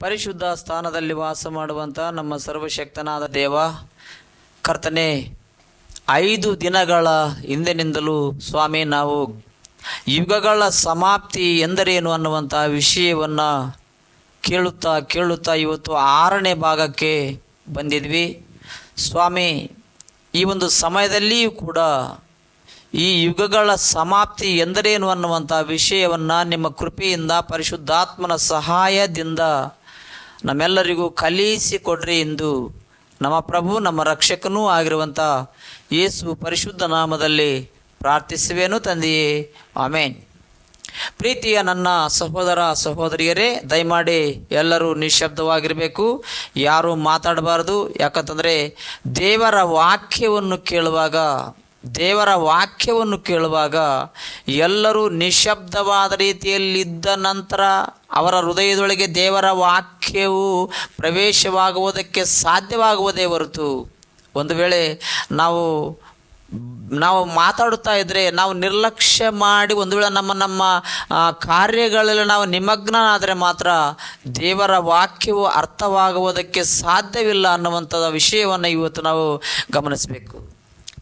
ಪರಿಶುದ್ಧ ಸ್ಥಾನದಲ್ಲಿ ವಾಸ ಮಾಡುವಂಥ ನಮ್ಮ ಸರ್ವಶಕ್ತನಾದ ದೇವ, ಕರ್ತನೆ, ಐದು ದಿನಗಳ ಹಿಂದಿನಿಂದಲೂ ಸ್ವಾಮಿ, ನಾವು ಯುಗಗಳ ಸಮಾಪ್ತಿ ಎಂದರೇನು ಅನ್ನುವಂಥ ವಿಷಯವನ್ನು ಕೇಳುತ್ತಾ ಕೇಳುತ್ತಾ ಇವತ್ತು ಆರನೇ ಭಾಗಕ್ಕೆ ಬಂದಿದ್ವಿ. ಸ್ವಾಮಿ, ಈ ಒಂದು ಸಮಯದಲ್ಲಿಯೂ ಕೂಡ ಈ ಯುಗಗಳ ಸಮಾಪ್ತಿ ಎಂದರೇನು ಅನ್ನುವಂಥ ವಿಷಯವನ್ನು ನಿಮ್ಮ ಕೃಪೆಯಿಂದ, ಪರಿಶುದ್ಧಾತ್ಮನ ಸಹಾಯದಿಂದ ನಮ್ಮೆಲ್ಲರಿಗೂ ಕಲಿಸಿಕೊಡ್ರಿ ಎಂದು ನಮ್ಮ ಪ್ರಭು, ನಮ್ಮ ರಕ್ಷಕನೂ ಆಗಿರುವಂಥ ಯೇಸು ಪರಿಶುದ್ಧ ನಾಮದಲ್ಲಿ ಪ್ರಾರ್ಥಿಸುವೇನು ತಂದೆಯೇ. ಆಮೇನ್. ಪ್ರೀತಿಯ ನನ್ನ ಸಹೋದರ ಸಹೋದರಿಯರೇ, ದಯಮಾಡಿ ಎಲ್ಲರೂ ನಿಶ್ಶಬ್ದವಾಗಿರಬೇಕು. ಯಾರೂ ಮಾತಾಡಬಾರ್ದು. ಯಾಕಂತಂದರೆ ದೇವರ ವಾಕ್ಯವನ್ನು ಕೇಳುವಾಗ ದೇವರ ವಾಕ್ಯವನ್ನು ಕೇಳುವಾಗ ಎಲ್ಲರೂ ನಿಶಬ್ದವಾದ ರೀತಿಯಲ್ಲಿದ್ದ ನಂತರ ಅವರ ಹೃದಯದೊಳಗೆ ದೇವರ ವಾಕ್ಯವು ಪ್ರವೇಶವಾಗುವುದಕ್ಕೆ ಸಾಧ್ಯವಾಗುವುದೇ ಹೊರತು ಒಂದು ವೇಳೆ ನಾವು ನಾವು ಮಾತಾಡುತ್ತಾ ಇದ್ದರೆ ನಾವು ನಿರ್ಲಕ್ಷ್ಯ ಮಾಡಿ ಒಂದು ವೇಳೆ ನಮ್ಮ ನಮ್ಮ ಕಾರ್ಯಗಳಲ್ಲಿ ನಾವು ನಿಮಗ್ನಾದರೆ ಮಾತ್ರ ದೇವರ ವಾಕ್ಯವು ಅರ್ಥವಾಗುವುದಕ್ಕೆ ಸಾಧ್ಯವಿಲ್ಲ ಅನ್ನುವಂಥದ್ದು ವಿಷಯವನ್ನು ಇವತ್ತು ನಾವು ಗಮನಿಸಬೇಕು.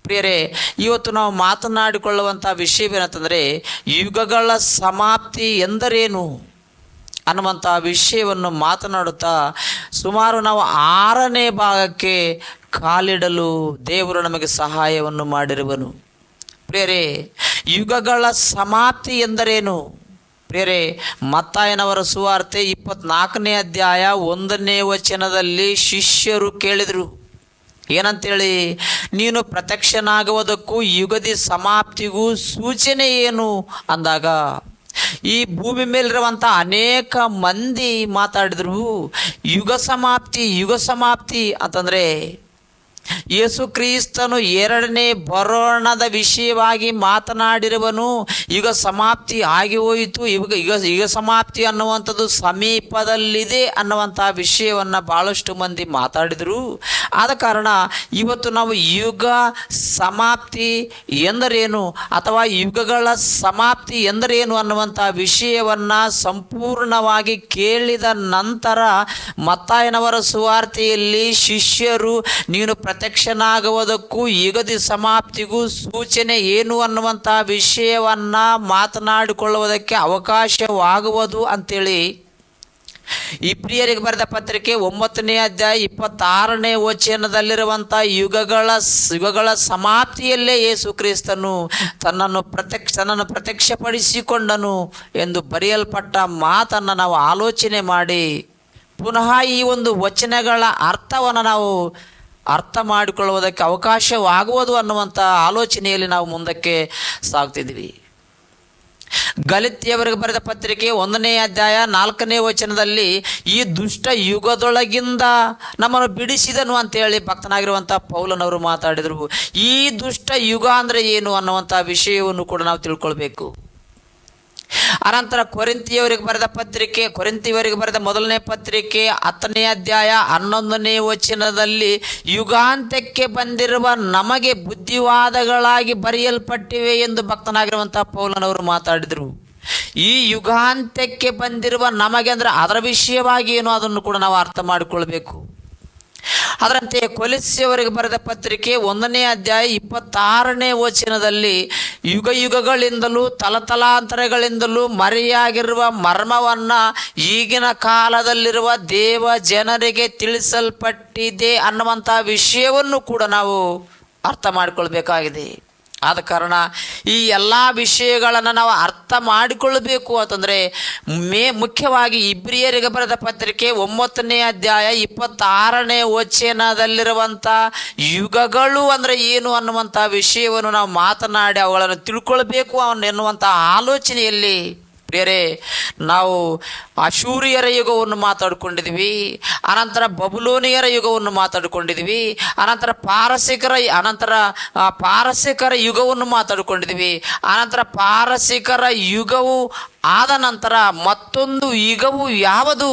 ಪ್ರಿಯರೇ, ಇವತ್ತು ನಾವು ಮಾತನಾಡಿಕೊಳ್ಳುವಂಥ ವಿಷಯವೇನಂತಂದರೆ, ಯುಗಗಳ ಸಮಾಪ್ತಿ ಎಂದರೇನು ಅನ್ನುವಂಥ ವಿಷಯವನ್ನು ಮಾತನಾಡುತ್ತಾ, ಸುಮಾರು ನಾವು ಆರನೇ ಭಾಗಕ್ಕೆ ಕಾಲಿಡಲು ದೇವರು ನಮಗೆ ಸಹಾಯವನ್ನು ಮಾಡಿರುವನು. ಪ್ರಿಯರೇ, ಯುಗಗಳ ಸಮಾಪ್ತಿ ಎಂದರೇನು? ಪ್ರಿಯರೇ, ಮತ್ತಾಯನವರ ಸುವಾರ್ತೆ ಇಪ್ಪತ್ನಾಲ್ಕನೇ ಅಧ್ಯಾಯ ಒಂದನೇ ವಚನದಲ್ಲಿ ಶಿಷ್ಯರು ಕೇಳಿದರು. ಏನಂತೇಳಿ, ನೀನು ಪ್ರತ್ಯಕ್ಷನಾಗುವುದಕ್ಕೂ ಯುಗದಿ ಸಮಾಪ್ತಿಗೂ ಸೂಚನೆ ಏನು? ಅಂದಾಗ, ಈ ಭೂಮಿ ಮೇಲಿರುವಂಥ ಅನೇಕ ಮಂದಿ ಮಾತಾಡಿದ್ರು, ಯುಗ ಸಮಾಪ್ತಿ ಯುಗ ಸಮಾಪ್ತಿ ಅಂತಂದರೆ ಯೇಸು ಕ್ರಿಸ್ತನು ಎರಡನೇ ಬರೋಣದ ವಿಷಯವಾಗಿ ಮಾತನಾಡಿರುವನು. ಯುಗ ಸಮಾಪ್ತಿ ಆಗಿ ಹೋಯಿತು. ಯುಗ ಯುಗ ಯುಗ ಸಮಾಪ್ತಿ ಅನ್ನುವಂಥದ್ದು ಸಮೀಪದಲ್ಲಿದೆ ಅನ್ನುವಂಥ ವಿಷಯವನ್ನು ಭಾಳಷ್ಟು ಮಂದಿ ಮಾತಾಡಿದರು. ಆದ ಕಾರಣ ಇವತ್ತು ನಾವು ಯುಗ ಸಮಾಪ್ತಿ ಎಂದರೇನು ಅಥವಾ ಯುಗಗಳ ಸಮಾಪ್ತಿ ಎಂದರೇನು ಅನ್ನುವಂಥ ವಿಷಯವನ್ನು ಸಂಪೂರ್ಣವಾಗಿ ಕೇಳಿದ ನಂತರ ಮತ್ತಾಯನವರ ಸುವಾರ್ತೆಯಲ್ಲಿ ಶಿಷ್ಯರು, ನೀನು ಪ್ರತ್ಯಕ್ಷನಾಗುವುದಕ್ಕೂ ಯುಗದಿ ಸಮಾಪ್ತಿಗೂ ಸೂಚನೆ ಏನು ಅನ್ನುವಂಥ ವಿಷಯವನ್ನು ಮಾತನಾಡಿಕೊಳ್ಳುವುದಕ್ಕೆ ಅವಕಾಶವಾಗುವುದು ಅಂತೇಳಿ ಈ ಪ್ರಿಯರಿಗೆ ಬರೆದ ಪತ್ರಿಕೆ ಒಂಬತ್ತನೇ ಅಧ್ಯಾಯ ಇಪ್ಪತ್ತಾರನೇ ವಚನದಲ್ಲಿರುವಂಥ ಯುಗಗಳ ಯುಗಗಳ ಸಮಾಪ್ತಿಯಲ್ಲೇ ಯೇಸು ಕ್ರಿಸ್ತನು ತನ್ನನ್ನು ಪ್ರತ್ಯಕ್ಷ, ತನ್ನನ್ನು ಪ್ರತ್ಯಕ್ಷಪಡಿಸಿಕೊಂಡನು ಎಂದು ಬರೆಯಲ್ಪಟ್ಟ ಮಾತನ್ನು ನಾವು ಆಲೋಚನೆ ಮಾಡಿ, ಪುನಃ ಈ ಒಂದು ವಚನಗಳ ಅರ್ಥವನ್ನು ನಾವು ಅರ್ಥ ಮಾಡಿಕೊಳ್ಳುವುದಕ್ಕೆ ಅವಕಾಶವಾಗುವುದು ಅನ್ನುವಂಥ ಆಲೋಚನೆಯಲ್ಲಿ ನಾವು ಮುಂದಕ್ಕೆ ಸಾಗ್ತಿದ್ವಿ ಗಲಿತಿಯವರಿಗೆ ಬರೆದ ಪತ್ರಿಕೆ ಒಂದನೇ ಅಧ್ಯಾಯ ನಾಲ್ಕನೇ ವಚನದಲ್ಲಿ ಈ ದುಷ್ಟ ಯುಗದೊಳಗಿಂದ ನಮ್ಮನ್ನು ಬಿಡಿಸಿದನು ಅಂತೇಳಿ ಭಕ್ತನಾಗಿರುವಂಥ ಪೌಲನವರು ಮಾತಾಡಿದರು. ಈ ದುಷ್ಟ ಯುಗ ಅಂದರೆ ಏನು ಅನ್ನುವಂಥ ವಿಷಯವನ್ನು ಕೂಡ ನಾವು ತಿಳ್ಕೊಳ್ಬೇಕು. ಅನಂತರ ಕೊರಿಂತಿಯವರಿಗೆ ಬರೆದ ಪತ್ರಿಕೆ ಕೊರಿಂತಿಯವರಿಗೆ ಬರೆದ ಮೊದಲನೇ ಪತ್ರಿಕೆ, ಹತ್ತನೇ ಅಧ್ಯಾಯ, ಹನ್ನೊಂದನೇ ವಚನದಲ್ಲಿ ಯುಗಾಂತ್ಯಕ್ಕೆ ಬಂದಿರುವ ನಮಗೆ ಬುದ್ಧಿವಾದಗಳಾಗಿ ಬರೆಯಲ್ಪಟ್ಟಿವೆ ಎಂದು ಭಕ್ತನಾಗಿರುವಂತಹ ಪೌಲನವರು ಮಾತಾಡಿದರು. ಈ ಯುಗಾಂತ್ಯಕ್ಕೆ ಬಂದಿರುವ ನಮಗೆ ಅಂದರೆ ಅದರ ವಿಷಯವಾಗಿ ಏನು ಅದನ್ನು ಕೂಡ ನಾವು ಅರ್ಥ ಮಾಡಿಕೊಳ್ಬೇಕು. ಅದರಂತೆ ಕೊಲಿಸಿಯವರಿಗೆ ಬರೆದ ಪತ್ರಿಕೆ ಒಂದನೇ ಅಧ್ಯಾಯ ಇಪ್ಪತ್ತಾರನೇ ವಚನದಲ್ಲಿ ಯುಗ ಯುಗಗಳಿಂದಲೂ ತಲತಲಾಂತರಗಳಿಂದಲೂ ಮರೆಯಾಗಿರುವ ಮರ್ಮವನ್ನು ಈಗಿನ ಕಾಲದಲ್ಲಿರುವ ದೇವ ಜನರಿಗೆ ತಿಳಿಸಲ್ಪಟ್ಟಿದೆ ಅನ್ನುವಂಥ ವಿಷಯವನ್ನು ಕೂಡ ನಾವು ಅರ್ಥ ಮಾಡಿಕೊಳ್ಬೇಕಾಗಿದೆ. ಆದ ಕಾರಣ ಈ ಎಲ್ಲ ವಿಷಯಗಳನ್ನು ನಾವು ಅರ್ಥ ಮಾಡಿಕೊಳ್ಳಬೇಕು ಅಂತಂದರೆ ಮೇ ಮುಖ್ಯವಾಗಿ ಇಬ್ರಿಯರಿಗೆ ಬರೆದ ಪತ್ರಿಕೆ ಒಂಬತ್ತನೇ ಅಧ್ಯಾಯ ಇಪ್ಪತ್ತಾರನೇ ವಚನದಲ್ಲಿರುವಂಥ ಯುಗಗಳು ಅಂದರೆ ಏನು ಅನ್ನುವಂಥ ವಿಷಯವನ್ನು ನಾವು ಮಾತನಾಡಿ ಅವುಗಳನ್ನು ತಿಳ್ಕೊಳ್ಬೇಕು ಎನ್ನುವಂಥ ಆಲೋಚನೆಯಲ್ಲಿ ಪ್ರಿಯರೇ, ನಾವು ಅಶೂರಿಯರ ಯುಗವನ್ನು ಮಾತಾಡ್ಕೊಂಡಿದ್ವಿ ಅನಂತರ ಬಬುಲೋನಿಯರ ಯುಗವನ್ನು ಮಾತಾಡ್ಕೊಂಡಿದ್ವಿ ಅನಂತರ ಪಾರಸಿಕರ ಅನಂತರ ಪಾರಸಿಕರ ಯುಗವನ್ನು ಮಾತಾಡಿಕೊಂಡಿದ್ವಿ ಅನಂತರ ಪಾರಸಿಕರ ಯುಗವು ಆದ ನಂತರ ಮತ್ತೊಂದು ಯುಗವು ಯಾವುದು?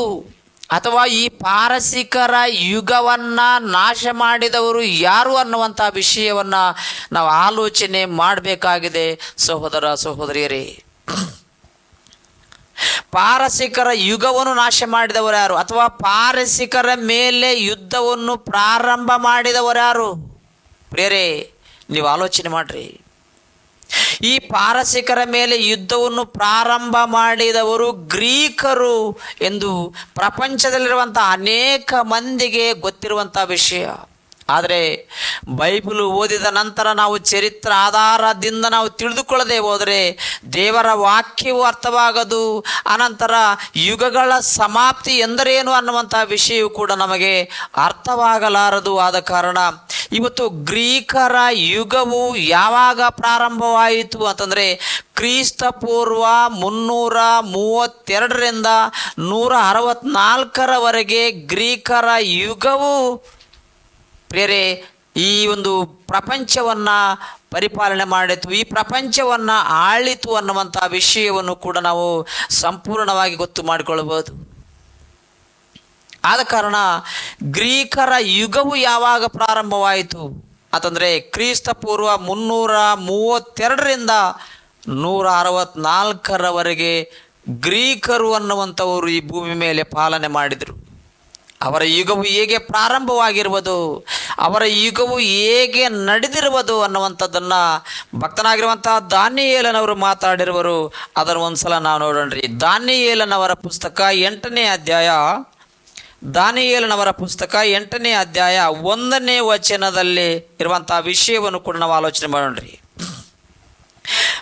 ಅಥವಾ ಈ ಪಾರಸಿಕರ ಯುಗವನ್ನ ನಾಶ ಮಾಡಿದವರು ಯಾರು ಅನ್ನುವಂಥ ವಿಷಯವನ್ನ ನಾವು ಆಲೋಚನೆ ಮಾಡಬೇಕಾಗಿದೆ, ಸಹೋದರ, ಸಹೋದರಿಯರೇ. ಪಾರಸಿಕರ ಯುಗವನ್ನು ನಾಶ ಮಾಡಿದವರು ಯಾರು? ಅಥವಾ ಪಾರಸಿಕರ ಮೇಲೆ ಯುದ್ಧವನ್ನು ಪ್ರಾರಂಭ ಮಾಡಿದವರು ಯಾರು? ಬೇರೆ ನೀವು ಆಲೋಚನೆ ಮಾಡ್ರಿ. ಈ ಪಾರಸಿಕರ ಮೇಲೆ ಯುದ್ಧವನ್ನು ಪ್ರಾರಂಭ ಮಾಡಿದವರು ಗ್ರೀಕರು ಎಂದು ಪ್ರಪಂಚದಲ್ಲಿರುವಂಥ ಅನೇಕ ಮಂದಿಗೆ ಗೊತ್ತಿರುವಂಥ ವಿಷಯ. ಆದರೆ ಬೈಬಲು ಓದಿದ ನಂತರ ನಾವು ಚರಿತ್ರ ಆಧಾರದಿಂದ ನಾವು ತಿಳಿದುಕೊಳ್ಳದೆ ಹೋದರೆ ದೇವರ ವಾಕ್ಯವು ಅರ್ಥವಾಗದು. ಅನಂತರ ಯುಗಗಳ ಸಮಾಪ್ತಿ ಎಂದರೇನು ಅನ್ನುವಂಥ ವಿಷಯವು ಕೂಡ ನಮಗೆ ಅರ್ಥವಾಗಲಾರದು ಆದ ಕಾರಣ ಇವತ್ತು ಗ್ರೀಕರ ಯುಗವು ಯಾವಾಗ ಪ್ರಾರಂಭವಾಯಿತು ಅಂತಂದರೆ ಕ್ರಿಸ್ತ ಪೂರ್ವ ಮುನ್ನೂರ ಮೂವತ್ತೆರಡರಿಂದ ನೂರ ಅರವತ್ನಾಲ್ಕರವರೆಗೆ ಗ್ರೀಕರ ಯುಗವು ಪ್ರಿಯರೇ, ಈ ಒಂದು ಪ್ರಪಂಚವನ್ನ ಪರಿಪಾಲನೆ ಮಾಡಿತು, ಈ ಪ್ರಪಂಚವನ್ನ ಆಳಿತು ಅನ್ನುವಂಥ ವಿಷಯವನ್ನು ಕೂಡ ನಾವು ಸಂಪೂರ್ಣವಾಗಿ ಗೊತ್ತು ಮಾಡಿಕೊಳ್ಳಬಹುದು. ಆದ ಕಾರಣ ಗ್ರೀಕರ ಯುಗವು ಯಾವಾಗ ಪ್ರಾರಂಭವಾಯಿತು? ಅಂತಂದರೆ ಕ್ರಿಸ್ತ ಪೂರ್ವ ಮುನ್ನೂರ ಮೂವತ್ತೆರಡರಿಂದ ನೂರ ಅರವತ್ನಾಲ್ಕರವರೆಗೆ ಗ್ರೀಕರು ಅನ್ನುವಂಥವರು ಈ ಭೂಮಿ ಮೇಲೆ ಪಾಲನೆ ಮಾಡಿದರು. ಅವರ ಯುಗವು ಹೇಗೆ ಪ್ರಾರಂಭವಾಗಿರುವುದು, ಅವರ ಯುಗವು ಹೇಗೆ ನಡೆದಿರುವುದು ಅನ್ನುವಂಥದ್ದನ್ನು ಭಕ್ತನಾಗಿರುವಂತಹ ದಾನಿಯೇಲನವರು ಮಾತಾಡಿರುವರು. ಅದನ್ನು ಒಂದ್ಸಲ ನಾವು ನೋಡೋಣ್ರಿ. ದಾನಿಯೇಲನವರ ಪುಸ್ತಕ ಎಂಟನೇ ಅಧ್ಯಾಯ. ದಾನಿಯೇಲನವರ ಪುಸ್ತಕ ಎಂಟನೇ ಅಧ್ಯಾಯ ಒಂದನೇ ವಚನದಲ್ಲಿ ಇರುವಂಥ ವಿಷಯವನ್ನು ಕೂಡ ನಾವು ಆಲೋಚನೆ ಮಾಡೋಣ್ರಿ.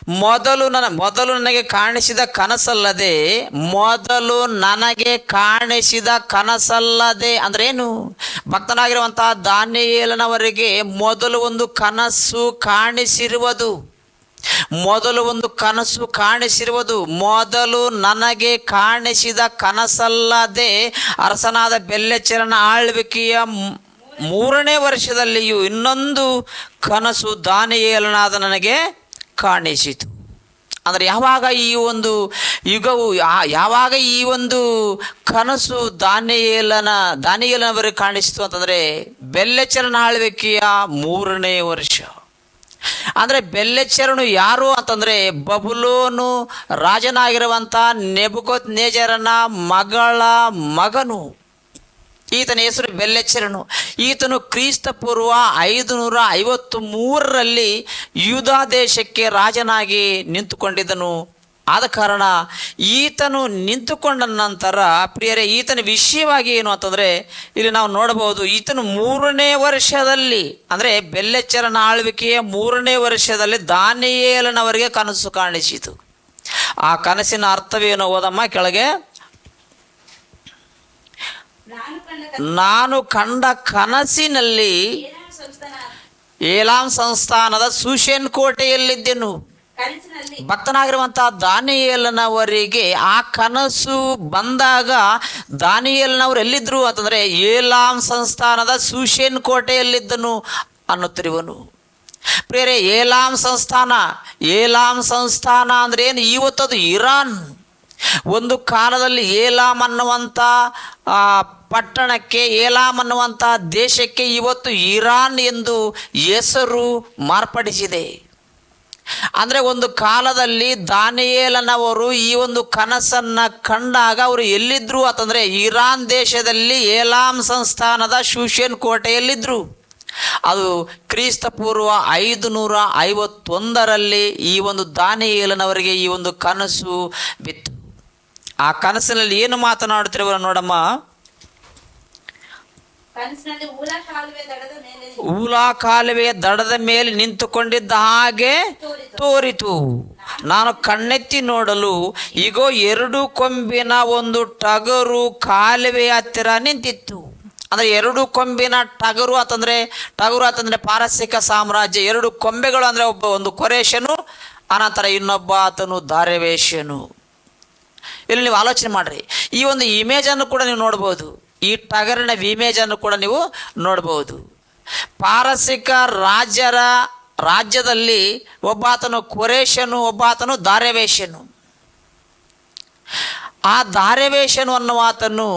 ಮೊದಲು ನನ್ನ, ಮೊದಲು ನನಗೆ ಕಾಣಿಸಿದ ಕನಸಲ್ಲದೆ, ಮೊದಲು ನನಗೆ ಕಾಣಿಸಿದ ಕನಸಲ್ಲದೆ ಅಂದ್ರೇನು? ಭಕ್ತನಾಗಿರುವಂತಹ ದಾನಿಯೇಲನವರಿಗೆ ಮೊದಲು ಒಂದು ಕನಸು ಕಾಣಿಸಿರುವುದು. ಮೊದಲು ಒಂದು ಕನಸು ಕಾಣಿಸಿರುವುದು. ಮೊದಲು ನನಗೆ ಕಾಣಿಸಿದ ಕನಸಲ್ಲದೆ ಅರಸನಾದ ಬೆಲ್ಲೆಚ್ಚರನ ಆಳ್ವಿಕೆಯ ಮೂರನೇ ವರ್ಷದಲ್ಲಿಯೂ ಇನ್ನೊಂದು ಕನಸು ದಾನಿಯೇಲನಾದ ನನಗೆ ಕಾಣಿಸಿತು. ಅಂದರೆ ಯಾವಾಗ ಈ ಒಂದು ಯುಗವು ಯಾವಾಗ ಈ ಒಂದು ಕನಸು ದಾನಿಯೇಲನ ದಾನಿಯೇಲನವರಿಗೆ ಕಾಣಿಸಿತು ಅಂತಂದರೆ ಬೆಲ್ಲೆಚರನ ಆಳ್ವಿಕೆಯ ಮೂರನೇ ವರ್ಷ. ಅಂದರೆ ಬೆಲ್ಲೆಚ್ಚರನು ಯಾರು ಅಂತಂದರೆ ಬಬುಲೋನು ರಾಜನಾಗಿರುವಂಥ ನೆಬುಕೊತ್ ನೇಜರನ ಮಗಳ ಮಗನು. ಈತನ ಹೆಸರು ಬೆಲ್ಲೆಚ್ಚರನು. ಈತನು ಕ್ರಿಸ್ತ ಪೂರ್ವ ಐದು ನೂರ ಐವತ್ತು ಮೂರರಲ್ಲಿ ಯೂದಾ ದೇಶಕ್ಕೆ ರಾಜನಾಗಿ ನಿಂತುಕೊಂಡಿದ್ದನು. ಆದ ಕಾರಣ ಈತನು ನಿಂತುಕೊಂಡ ನಂತರ, ಪ್ರಿಯರೇ, ಈತನ ವಿಷಯವಾಗಿ ಏನು ಅಂತಂದರೆ, ಇಲ್ಲಿ ನಾವು ನೋಡಬಹುದು, ಈತನು ಮೂರನೇ ವರ್ಷದಲ್ಲಿ, ಅಂದರೆ ಬೆಲ್ಲೆಚ್ಚರನ ಆಳ್ವಿಕೆಯ ಮೂರನೇ ವರ್ಷದಲ್ಲಿ ದಾನಿಯೇಲನವರಿಗೆ ಕನಸು ಕಾಣಿಸಿತು. ಆ ಕನಸಿನ ಅರ್ಥವೇನು ಹೋದಮ್ಮ, ಕೆಳಗೆ ನಾನು ಕಂಡ ಕನಸಿನಲ್ಲಿ ಏಲಾಂ ಸಂಸ್ಥಾನದ ಸುಶೇನ್ ಕೋಟೆಯಲ್ಲಿದ್ದೆನು. ಭಕ್ತನಾಗಿರುವಂತಹ ದಾನಿಯೇಲನವರಿಗೆ ಆ ಕನಸು ಬಂದಾಗ ದಾನಿಯೇಲನವರು ಎಲ್ಲಿದ್ರು ಅಂತಂದ್ರೆ ಏಲಾಂ ಸಂಸ್ಥಾನದ ಸುಶೇನ್ ಕೋಟೆಯಲ್ಲಿದ್ದನು ಅನ್ನುತ್ತಿರುವನು. ಪ್ರೇರೆ ಏಲಾಂ ಸಂಸ್ಥಾನ ಏಲಾಂ ಸಂಸ್ಥಾನ ಅಂದ್ರೆ ಏನು? ಇವತ್ತದು ಇರಾನ್. ಒಂದು ಕಾಲದಲ್ಲಿ ಏಲಾಮ್ ಅನ್ನುವಂಥ ಪಟ್ಟಣಕ್ಕೆ ಏಲಾಮ್ ಅನ್ನುವಂಥ ದೇಶಕ್ಕೆ ಇವತ್ತು ಇರಾನ್ ಎಂದು ಹೆಸರು ಮಾರ್ಪಡಿಸಿದೆ. ಅಂದರೆ ಒಂದು ಕಾಲದಲ್ಲಿ ದಾನಿಯೇಲನವರು ಈ ಒಂದು ಕನಸನ್ನು ಕಂಡಾಗ ಅವರು ಎಲ್ಲಿದ್ದರು ಅಂತಂದರೆ ಇರಾನ್ ದೇಶದಲ್ಲಿ ಏಲಾಂ ಸಂಸ್ಥಾನದ ಶೂಷನ್ ಕೋಟೆಯಲ್ಲಿದ್ದರು ಅದು ಕ್ರಿಸ್ತಪೂರ್ವ ಐದು ನೂರ ಐವತ್ತೊಂದರಲ್ಲಿ ಈ ಒಂದು ದಾನಿಯೇಲನವರಿಗೆ ಈ ಒಂದು ಕನಸು ಬಿತ್ತು. ಆ ಕನಸಿನಲ್ಲಿ ಏನು ಮಾತನಾಡುತ್ತಿರುವ ನೋಡಮ್ಮ? ಊಲ ಕಾಲುವೆಯ ದಡದ ಮೇಲೆ ನಿಂತುಕೊಂಡಿದ್ದ ಹಾಗೆ ತೋರಿತು. ನಾನು ಕಣ್ಣೆತ್ತಿ ನೋಡಲು ಈಗೋ ಎರಡು ಕೊಂಬಿನ ಒಂದು ಟಗರು ಕಾಲುವೆಯ ಹತ್ತಿರ ನಿಂತಿತ್ತು. ಅಂದರೆ ಎರಡು ಕೊಂಬಿನ ಟಗರು ಅಂತಂದ್ರೆ ಟಗರು ಅಂತಂದರೆ ಪಾರಸಿಕ ಸಾಮ್ರಾಜ್ಯ ಎರಡು ಕೊಂಬೆಗಳು ಅಂದರೆ ಒಬ್ಬ ಒಂದು ಕೊರೇಶನು ಆನಂತರ ಇನ್ನೊಬ್ಬ ಆತನು ದಾರ್ಯವೇಶ್ಯನು ಇಲ್ಲಿ ನೀವು ಆಲೋಚನೆ ಮಾಡ್ರಿ. ಈ ಒಂದು ಇಮೇಜನ್ನು ಕೂಡ ನೀವು ನೋಡ್ಬೋದು. ಈ ಟಗರಿನ ಇಮೇಜನ್ನು ಕೂಡ ನೀವು ನೋಡ್ಬೋದು. ಪಾರಸಿಕ ರಾಜ್ಯರ ರಾಜ್ಯದಲ್ಲಿ ಒಬ್ಬಾತನು ಕೊರೇಶನು ಒಬ್ಬಾತನು ದಾರ್ಯವೇಶನು ಆ ದಾರ್ಯವೇಶನು ಅನ್ನುವ ಆತನು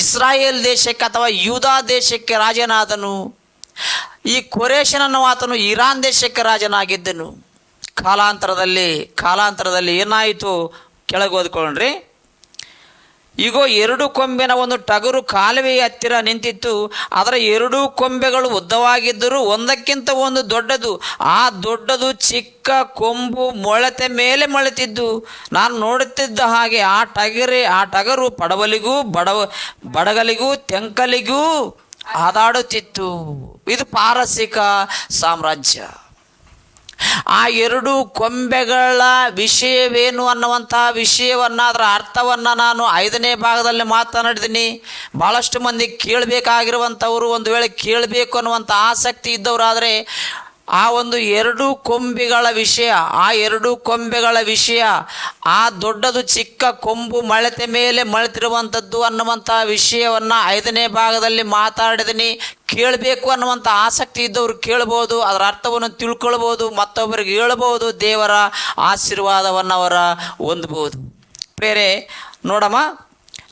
ಇಸ್ರಾಯೇಲ್ ದೇಶಕ್ಕೆ ಅಥವಾ ಯೂದಾ ದೇಶಕ್ಕೆ ರಾಜನಾದನು. ಈ ಕೊರೇಶನ್ ಅನ್ನುವ ಆತನು ಇರಾನ್ ದೇಶಕ್ಕೆ ರಾಜನಾಗಿದ್ದನು. ಕಾಲಾಂತರದಲ್ಲಿ ಕಾಲಾಂತರದಲ್ಲಿ ಏನಾಯಿತು? ಕೆಳಗೆ ಓದ್ಕೊಳ್ಳ್ರಿ ಈಗೋ ಎರಡು ಕೊಂಬಿನ ಒಂದು ಟಗರು ಕಾಲುವೆಯ ಹತ್ತಿರ ನಿಂತಿತ್ತು. ಅದರ ಎರಡೂ ಕೊಂಬೆಗಳು ಉದ್ದವಾಗಿದ್ದರೂ ಒಂದಕ್ಕಿಂತ ಒಂದು ದೊಡ್ಡದು. ಆ ದೊಡ್ಡದು ಚಿಕ್ಕ ಕೊಂಬು ಮೊಳತೆ ಮೇಲೆ ಮೊಳೆತಿದ್ದು. ನಾನು ನೋಡುತ್ತಿದ್ದ ಹಾಗೆ ಆ ಟಗರೆ, ಆ ಟಗರು ಪಡವಲಿಗೂ ಬಡವ ಬಡಗಲಿಗೂ, ತೆಂಕಲಿಗೂ ಹಾದಾಡುತ್ತಿತ್ತು. ಇದು ಪಾರಸಿಕ ಸಾಮ್ರಾಜ್ಯ. ಆ ಎರಡು ಕೊಂಬೆಗಳ ವಿಷಯವೇನು ಅನ್ನುವಂಥ ವಿಷಯವನ್ನು ಅದರ ಅರ್ಥವನ್ನು ನಾನು ಐದನೇ ಭಾಗದಲ್ಲಿ ಮಾತನಾಡಿದ್ದೀನಿ ಭಾಳಷ್ಟು ಮಂದಿ ಕೇಳಬೇಕಾಗಿರುವಂಥವರು ಒಂದು ವೇಳೆ ಕೇಳಬೇಕು ಅನ್ನುವಂಥ ಆಸಕ್ತಿ ಇದ್ದವರಾದರೆ ಆ ಒಂದು ಎರಡು ಕೊಂಬೆಗಳ ವಿಷಯ, ಆ ಎರಡು ಕೊಂಬೆಗಳ ವಿಷಯ, ಆ ದೊಡ್ಡದು ಚಿಕ್ಕ ಕೊಂಬು ಮಳೆತೆ ಮೇಲೆ ಮಳೆತಿರುವಂಥದ್ದು ಅನ್ನುವಂಥ ವಿಷಯವನ್ನು ಐದನೇ ಭಾಗದಲ್ಲಿ ಮಾತಾಡಿದಿನಿ. ಕೇಳಬೇಕು ಅನ್ನುವಂಥ ಆಸಕ್ತಿ ಇದ್ದವರು ಕೇಳ್ಬೋದು ಅದರ ಅರ್ಥವನ್ನು ತಿಳ್ಕೊಳ್ಬೋದು ಮತ್ತೊಬ್ಬರಿಗೆ ಹೇಳ್ಬೋದು ದೇವರ ಆಶೀರ್ವಾದವನ್ನು ಅವರ ಹೊಂದ್ಬೋದು ಬೇರೆ ನೋಡಮ್ಮ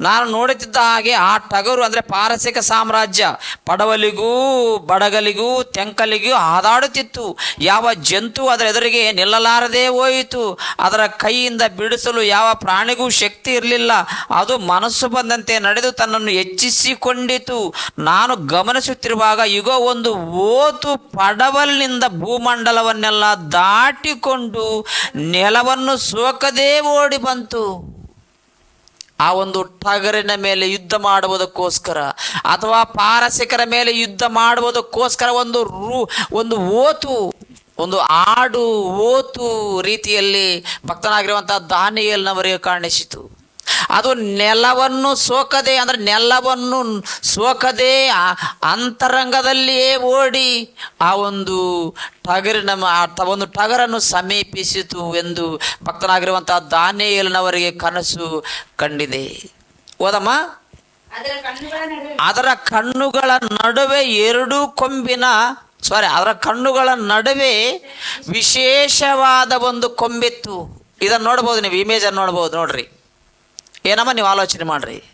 ನಾನು ನೋಡುತ್ತಿದ್ದ ಹಾಗೆ ಆ ಟಗರು ಅಂದರೆ ಪಾರಸಿಕ ಸಾಮ್ರಾಜ್ಯ. ಪಡವಲಿಗೂ, ಬಡಗಲಿಗೂ, ತೆಂಕಲಿಗೂ ಹಾದಾಡುತ್ತಿತ್ತು. ಯಾವ ಜಂತು ಅದರ ಎದುರಿಗೆ ನಿಲ್ಲಲಾರದೆ ಹೋಯಿತು. ಅದರ ಕೈಯಿಂದ ಬಿಡಿಸಲು ಯಾವ ಪ್ರಾಣಿಗೂ ಶಕ್ತಿ ಇರಲಿಲ್ಲ. ಅದು ಮನಸ್ಸು ಬಂದಂತೆ ನಡೆದು ತನ್ನನ್ನು ಹೆಚ್ಚಿಸಿಕೊಂಡಿತು. ನಾನು ಗಮನಿಸುತ್ತಿರುವಾಗ ಈಗ ಒಂದು ಓತು ಪಡವಲಿನಿಂದ ಭೂಮಂಡಲವನ್ನೆಲ್ಲ ದಾಟಿಕೊಂಡು ನೆಲವನ್ನು ಸೋಕದೇ ಓಡಿ ಬಂತು. ಆ ಒಂದು ಟಗರಿನ ಮೇಲೆ ಯುದ್ಧ ಮಾಡುವುದಕ್ಕೋಸ್ಕರ ಅಥವಾ ಪಾರಸಿಕರ ಮೇಲೆ ಯುದ್ಧ ಮಾಡುವುದಕ್ಕೋಸ್ಕರ ಒಂದು ರೂ, ಒಂದು ಓತು, ಒಂದು ಆಡು ಓತು ರೀತಿಯಲ್ಲಿ ಭಕ್ತನಾಗಿರುವಂಥ ದಾನಿಯಲ್ನವರಿಗೆ ಕಾಣಿಸಿತು. ಅದು ನೆಲವನ್ನು ಸೋಕದೆ ಅಂದರೆ ನೆಲವನ್ನು ಸೋಕದೆ ಅಂತರಂಗದಲ್ಲಿಯೇ ಓಡಿ ಆ ಒಂದು ಟಗರಿನ ಒಂದು ಟಗರನ್ನು ಸಮೀಪಿಸಿತು ಎಂದು ಭಕ್ತನಾಗಿರುವಂಥ ದಾನಿಯಲ್ನವರಿಗೆ ಕನಸು ಕಂಡಿದೆ. ಓದಮ್ಮ ಅದರ ಕಣ್ಣುಗಳ ನಡುವೆ. ಅದರ ಕಣ್ಣುಗಳ ನಡುವೆ ಎರಡು ಕೊಂಬಿನ ಸಾರಿ ಅದರ ಕಣ್ಣುಗಳ ನಡುವೆ ವಿಶೇಷವಾದ ಒಂದು ಕೊಂಬಿತ್ತು. ಇದನ್ನು ನೋಡ್ಬೋದು ನೀವು ಇಮೇಜನ್ನು ನೋಡ್ಬೋದು ನೋಡ್ರಿ. ಏನಮ್ಮ ನೀವು ಆಲೋಚನೆ ಮಾಡ್ರಿ?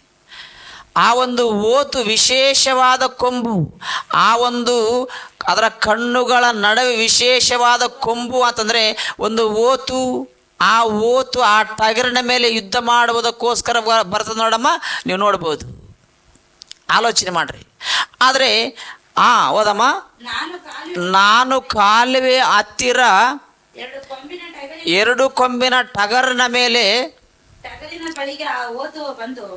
ಆ ಒಂದು ಓತು ವಿಶೇಷವಾದ ಕೊಂಬು ಆ ಒಂದು ಅದರ ಕಣ್ಣುಗಳ ನಡುವೆ ವಿಶೇಷವಾದ ಕೊಂಬು ಅಂತಂದರೆ ಒಂದು ಓತು ಆ ಓತು ಆ ಟಗರಿನ ಮೇಲೆ ಯುದ್ಧ ಮಾಡುವುದಕ್ಕೋಸ್ಕರ ಬರ್ತದೆ ನೋಡಮ್ಮ ನೀವು ನೋಡ್ಬೋದು. ಆಲೋಚನೆ ಮಾಡ್ರಿ. ಆದರೆ ಆ ಹೌದಮ್ಮ ನಾನು ಕಾಲು ನಾನು ಕಾಲುವೆ ಹತ್ತಿರ ಎರಡು ಕೊಂಬಿನ ಟಗರಿನ ಮೇಲೆ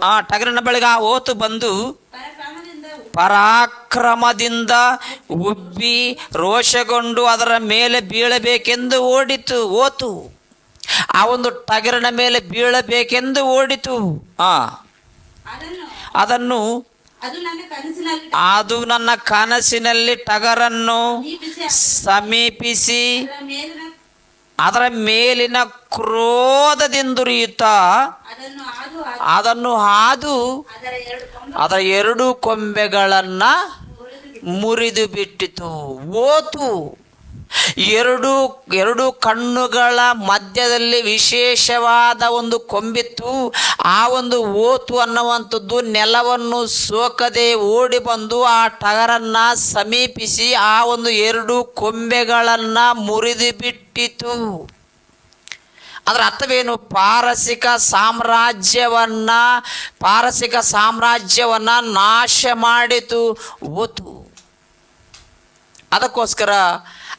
ಆ ಟಗರಿನ ಬಳಿಗೆ ಆ ಓತು ಬಂದು ಪರಕ್ರಮದಿಂದ ಉಬ್ಬಿ. ರೋಷಗೊಂಡು ಅದರ ಮೇಲೆ ಬೀಳಬೇಕೆಂದು ಓಡಿತು ಓತು. ಆ ಒಂದು ಟಗರಿನ ಮೇಲೆ ಬೀಳಬೇಕೆಂದು ಓಡಿತು. ಆ. ಅದನ್ನು ಅದು ನನ್ನ ಕನಸಿನಲ್ಲಿ ಟಗರನ್ನು ಸಮೀಪಿಸಿ ಅದರ ಮೇಲಿನ ಕ್ರೋಧದಿಂದುರಿಯುತ್ತ ಅದನ್ನು ಹಾದು ಅದರ ಎರಡು ಕೊಂಬು ಕೊಂಬೆಗಳನ್ನು ಮುರಿದು ಬಿಟ್ಟಿತು. ಓತು. ಎರಡು ಎರಡು ಕಣ್ಣುಗಳ ಮಧ್ಯದಲ್ಲಿ ವಿಶೇಷವಾದ ಒಂದು ಕೊಂಬಿತ್ತು. ಆ ಒಂದು ಓತು ಅನ್ನುವಂಥದ್ದು ನೆಲವನ್ನು ಸೋಕದೆ ಓಡಿ ಬಂದು ಆ ಟಗರನ್ನು ಸಮೀಪಿಸಿ ಆ ಒಂದು ಎರಡು ಕೊಂಬೆಗಳನ್ನು ಮುರಿದು ಬಿಟ್ಟಿತು ಅದರ ಅರ್ಥವೇನು? ಪಾರಸಿಕ ಸಾಮ್ರಾಜ್ಯವನ್ನ ಪಾರಸಿಕ ಸಾಮ್ರಾಜ್ಯವನ್ನ ನಾಶ ಮಾಡಿತು, ಓತು. ಅದಕ್ಕೋಸ್ಕರ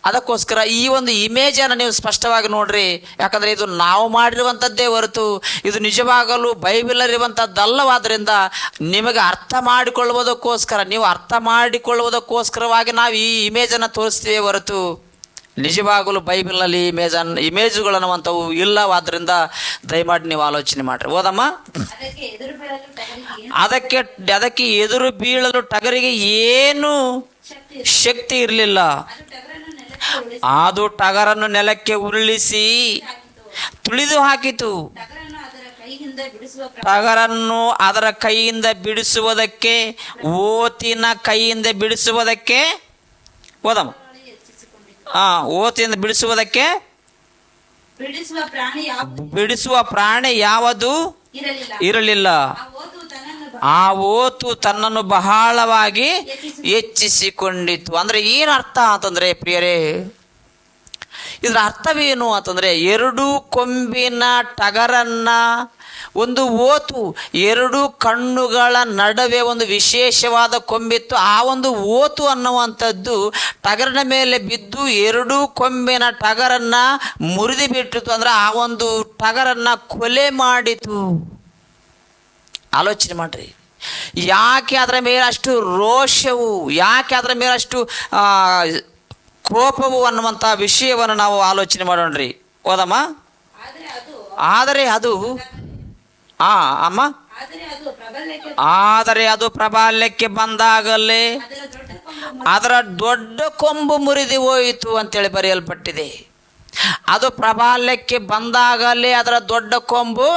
ಅದಕ್ಕೋಸ್ಕರ ಈ ಒಂದು ಇಮೇಜನ್ನು ನೀವು ಸ್ಪಷ್ಟವಾಗಿ ನೋಡ್ರಿ. ಯಾಕಂದರೆ ಇದು ನಾವು ಮಾಡಿರುವಂಥದ್ದೇ ಹೊರತು, ಇದು ನಿಜವಾಗಲು ಬೈಬಲಲ್ಲಿರುವಂಥದ್ದಲ್ಲವಾದ್ದರಿಂದ ನಿಮಗೆ ಅರ್ಥ ಮಾಡಿಕೊಳ್ಳುವುದಕ್ಕೋಸ್ಕರ, ನೀವು ಅರ್ಥ ಮಾಡಿಕೊಳ್ಳುವುದಕ್ಕೋಸ್ಕರವಾಗಿ ನಾವು ಈ ಇಮೇಜನ್ನು ತೋರಿಸ್ತೇವೆ ಹೊರತು, ನಿಜವಾಗಲೂ ಬೈಬಲ್ನಲ್ಲಿ ಇಮೇಜನ್ ಇಮೇಜುಗಳನ್ನುವಂಥವು ಇಲ್ಲವಾದ್ರಿಂದ ದಯಮಾಡಿ ನೀವು ಆಲೋಚನೆ ಮಾಡಿರಿ. ಓದಮ್ಮ ಅದಕ್ಕೆ ಅದಕ್ಕೆ ಎದುರು ಬೀಳಲು ಟಗರಿಗೆ ಏನು ಶಕ್ತಿ ಇರಲಿಲ್ಲ. ಅದು ಟಗರನ್ನು ನೆಲಕ್ಕೆ ಉರುಳಿಸಿ ತುಳಿದು ಹಾಕಿತು. ಟಗರನ್ನು ಅದರ ಕೈಯಿಂದ ಬಿಡಿಸುವುದಕ್ಕೆ ಓತಿನ ಕೈಯಿಂದ ಬಿಡಿಸುವುದಕ್ಕೆ ಓದಮ್ಮ ಆ ಓತಿಯಿಂದ ಬಿಡಿಸುವುದಕ್ಕೆ ಬಿಡಿಸುವ ಪ್ರಾಣಿ ಯಾವ ಬಿಡಿಸುವ ಪ್ರಾಣಿ ಯಾವುದು? ಇರಲಿಲ್ಲ. ಆ ಓತು ತನ್ನನ್ನು ಬಹಳವಾಗಿ ಹೆಚ್ಚಿಸಿಕೊಂಡಿತು ಅಂದ್ರೆ ಏನು ಅರ್ಥ ಅಂತಂದ್ರೆ ಪ್ರಿಯರೇ, ಇದರ ಅರ್ಥವೇನು ಅಂತಂದರೆ ಎರಡು ಕೊಂಬಿನ ಟಗರನ್ನ, ಒಂದು ಓತು, ಎರಡು ಕಣ್ಣುಗಳ ನಡುವೆ ಒಂದು ವಿಶೇಷವಾದ ಕೊಂಬಿತ್ತು. ಆ ಒಂದು ಓತು ಅನ್ನುವಂಥದ್ದು ಟಗರನ ಮೇಲೆ ಬಿದ್ದು ಎರಡು ಕೊಂಬಿನ ಟಗರನ್ನ ಮುರಿದು ಬಿಟ್ಟಿತು ಅಂದ್ರೆ ಆ ಒಂದು ಟಗರನ್ನ ಕೊಲೆ ಮಾಡಿತು. ಆಲೋಚನೆ ಮಾಡ್ರಿ. ಯಾಕೆ ಅದರ ಮೇಲೆ ಅಷ್ಟು ರೋಷವು ಯಾಕೆ ಅದರ ಮೇಲೆ ಅಷ್ಟು ಕೋಪವು ಅನ್ನುವಂಥ ವಿಷಯವನ್ನು ನಾವು ಆಲೋಚನೆ ಮಾಡೋಣ್ರಿ. ಹೋದಮ್ಮ? ಆದ್ರೆ ಅದು ಆ ಅಮ್ಮ? ಆದರೆ ಅದು ಪ್ರಬಲ್ಯಕ್ಕೆ ಬಂದಾಗಲೇ ಅದರ ದೊಡ್ಡ ಕೊಂಬು ಮುರಿದು ಹೋಯಿತು ಅಂತೇಳಿ ಬರೆಯಲ್ಪಟ್ಟಿದೆ. ಅದು ಪ್ರಬಾಲ್ಯಕ್ಕೆ ಬಂದಾಗಲೇ ಅದರ ದೊಡ್ಡ ಕೊಂಬು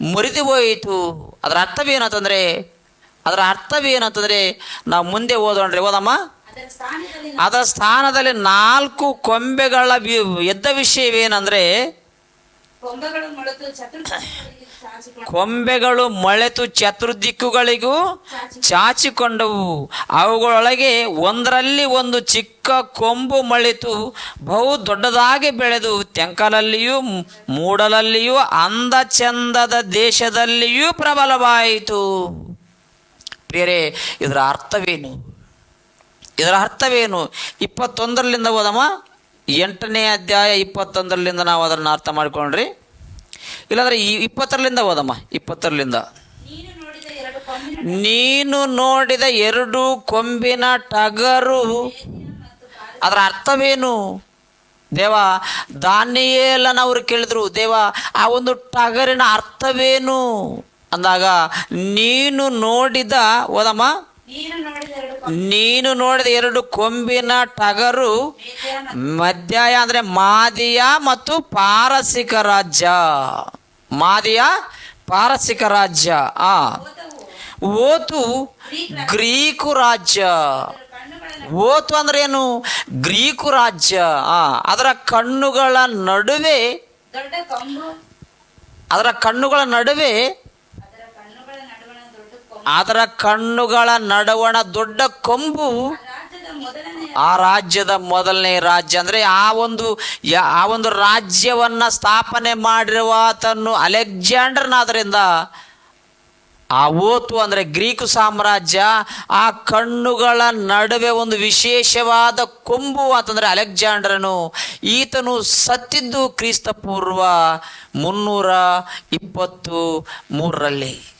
ಮುರಿದು ಹೋಯಿತು. ಅದರ ಅರ್ಥವೇನು ಅಂತಂದರೆ ಅದರ ಅರ್ಥವೇನು ಅಂತಂದರೆ ನಾವು ಮುಂದೆ ಓದೋಣ್ರಿ ಓದಮ್ಮ ಅದರ ಸ್ಥಾನದಲ್ಲಿ ನಾಲ್ಕು ಕೊಂಬೆಗಳ ಎದ್ದ ವಿಷಯವೇನೆಂದರೆ ಕೊಂಬೆಗಳು ಮೊಳೆತು ಚತುರ್ದಿಕ್ಕಿಗಳಿಗೆ ಚಾಚಿಕೊಂಡು ಚತುರ್ದಿಕ್ಕುಗಳಿಗೂ ಚಾಚಿಕೊಂಡವು. ಅವುಗಳೊಳಗೆ ಒಂದರಲ್ಲಿ ಒಂದು ಚಿಕ್ಕ ಕೊಂಬು ಮಳೆತು ಬಹು ದೊಡ್ಡದಾಗಿ ಬೆಳೆದು ತೆಂಕಲಲ್ಲಿಯೂ ಮೂಡಲಲ್ಲಿಯೂ ಅಂದ ಚಂದದ ದೇಶದಲ್ಲಿಯೂ ಪ್ರಬಲವಾಯಿತು. ಪ್ರಿಯರೇ, ಇದರ ಅರ್ಥವೇನು? ಇದರ ಅರ್ಥವೇನು? ಇಪ್ಪತ್ತೊಂದರಲ್ಲಿಂದ ಓದಮ್ಮ? ಎಂಟನೇ ಅಧ್ಯಾಯ ಇಪ್ಪತ್ತೊಂದರಲ್ಲಿಂದ ನಾವು ಅದನ್ನು ಅರ್ಥ ಮಾಡ್ಕೊಂಡ್ರಿ. ಇಲ್ಲಾಂದ್ರೆ ಈ ಇಪ್ಪತ್ತರಲ್ಲಿಂದ ಓದಮ್ಮ ಇಪ್ಪತ್ತರಲ್ಲಿಂದ. ನೀನು ನೋಡಿದ ಎರಡು ಕೊಂಬಿನ ಟಗರು. ಅದರ ಅರ್ಥವೇನು? ದೇವ, ದಾನಿಯೇಲನವರು ಕೇಳಿದ್ರು, ದೇವ, ಆ ಒಂದು ಟಗರಿನ ಅರ್ಥವೇನು? ಅಂದಾಗ, ನೀನು ನೋಡಿದ ಓದಮ್ಮ ನೀನು ನೋಡಿದ ಎರಡು ಕೊಂಬಿನ ಟಗರು ಮಧ್ಯಾಯ ಅಂದ್ರೆ ಮಾದಿಯ ಮತ್ತು ಪಾರಸಿಕ ರಾಜ್ಯ. ಮಾದಿಯ ಪಾರಸಿಕ ರಾಜ್ಯ. ಆ. ಓತು ಗ್ರೀಕು ರಾಜ್ಯ. ಓತು ಅಂದ್ರೆ ಏನು? ಗ್ರೀಕು ರಾಜ್ಯ. ಆ. ಅದರ ಕಣ್ಣುಗಳ ನಡುವೆ ಅದರ ಕಣ್ಣುಗಳ ನಡುವೆ ಅದರ ಕಣ್ಣುಗಳ ನಡುವಣ ದೊಡ್ಡ ಕೊಂಬು ಅದರ ಕಣ್ಣುಗಳ ನಡುವಣ ದೊಡ್ಡ ಕೊಂಬು. ಆ ರಾಜ್ಯದ ಮೊದಲನೇ ರಾಜ್ಯ ಅಂದ್ರೆ ಆ ಒಂದು ಆ ಒಂದು ರಾಜ್ಯವನ್ನ ಸ್ಥಾಪನೆ ಮಾಡಿರುವ ಆತನು ಅಲೆಕ್ಸಾಂಡರ್ನಾದ್ರಿಂದ ಆ ಓತು ಅಂದ್ರೆ ಗ್ರೀಕು ಸಾಮ್ರಾಜ್ಯ, ಆ ಕಣ್ಣುಗಳ ನಡುವೆ ಒಂದು ವಿಶೇಷವಾದ ಕೊಂಬು ಅಂತಂದ್ರೆ ಅಲೆಕ್ಸಾಂಡರನು. ಈತನು ಸತ್ತಿದ್ದು ಕ್ರಿಸ್ತಪೂರ್ವ ಮುನ್ನೂರ ಇಪ್ಪತ್ತು ಮೂರರಲ್ಲಿ.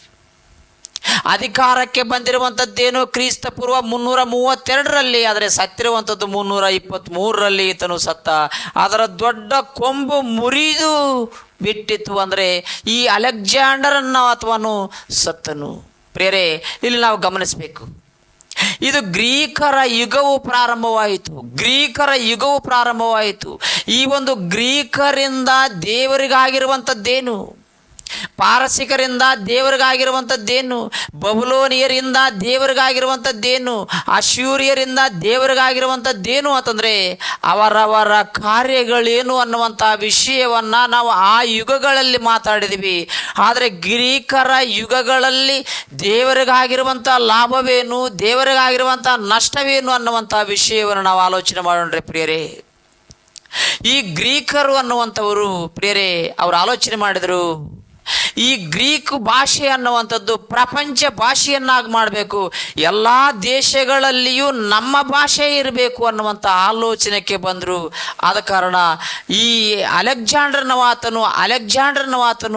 ಅಧಿಕಾರಕ್ಕೆ ಬಂದಿರುವಂಥದ್ದೇನು ಕ್ರಿಸ್ತ ಪೂರ್ವ ಮುನ್ನೂರ ಮೂವತ್ತೆರಡರಲ್ಲಿ, ಆದರೆ ಸತ್ತಿರುವಂಥದ್ದು ಮುನ್ನೂರ ಇಪ್ಪತ್ತ್ಮೂರರಲ್ಲಿ ಈತನು ಸತ್ತ. ಅದರ ದೊಡ್ಡ ಕೊಂಬು ಮುರಿದು ಬಿಟ್ಟಿತ್ತು ಅಂದರೆ ಈ ಅಲೆಕ್ಸಾಂಡರನ್ನು ಅಥವನು ಸತ್ತನು. ಪ್ರೇರೆ ಇಲ್ಲಿ ನಾವು ಗಮನಿಸಬೇಕು. ಇದು ಗ್ರೀಕರ ಯುಗವು ಪ್ರಾರಂಭವಾಯಿತು. ಗ್ರೀಕರ ಯುಗವು ಪ್ರಾರಂಭವಾಯಿತು. ಈ ಒಂದು ಗ್ರೀಕರಿಂದ ದೇವರಿಗಾಗಿರುವಂಥದ್ದೇನು? ಪಾರಸಿಕರಿಂದ ದೇವರಿಗಾಗಿರುವಂಥದ್ದೇನು? ಬಬುಲೋನಿಯರಿಂದ ದೇವರಿಗಾಗಿರುವಂಥದ್ದೇನು? ಅಶೂರ್ಯರಿಂದ ದೇವರಿಗಾಗಿರುವಂಥದ್ದೇನು ಅಂತಂದರೆ ಅವರವರ ಕಾರ್ಯಗಳೇನು ಅನ್ನುವಂಥ ವಿಷಯವನ್ನು ನಾವು ಆ ಯುಗಗಳಲ್ಲಿ ಮಾತಾಡಿದ್ವಿ. ಆದರೆ ಗ್ರೀಕರ ಯುಗಗಳಲ್ಲಿ ದೇವರಿಗಾಗಿರುವಂಥ ಲಾಭವೇನು? ದೇವರಿಗಾಗಿರುವಂಥ ನಷ್ಟವೇನು ಅನ್ನುವಂಥ ವಿಷಯವನ್ನು ನಾವು ಆಲೋಚನೆ ಮಾಡೋಣ್ರಿ ಪ್ರಿಯರೇ. ಈ ಗ್ರೀಕರು ಅನ್ನುವಂಥವರು ಪ್ರಿಯರೇ, ಅವರು ಆಲೋಚನೆ ಮಾಡಿದರು ಈ ಗ್ರೀಕ್ ಭಾಷೆ ಅನ್ನುವಂಥದ್ದು ಪ್ರಪಂಚ ಭಾಷೆಯನ್ನಾಗಿ ಮಾಡಬೇಕು. ಎಲ್ಲ ದೇಶಗಳಲ್ಲಿಯೂ ನಮ್ಮ ಭಾಷೆ ಇರಬೇಕು ಅನ್ನುವಂಥ ಆಲೋಚನೆಗೆ ಬಂದರು. ಆದ ಕಾರಣ ಈ ಅಲೆಕ್ಸಾಂಡರ್ ನವಾತನ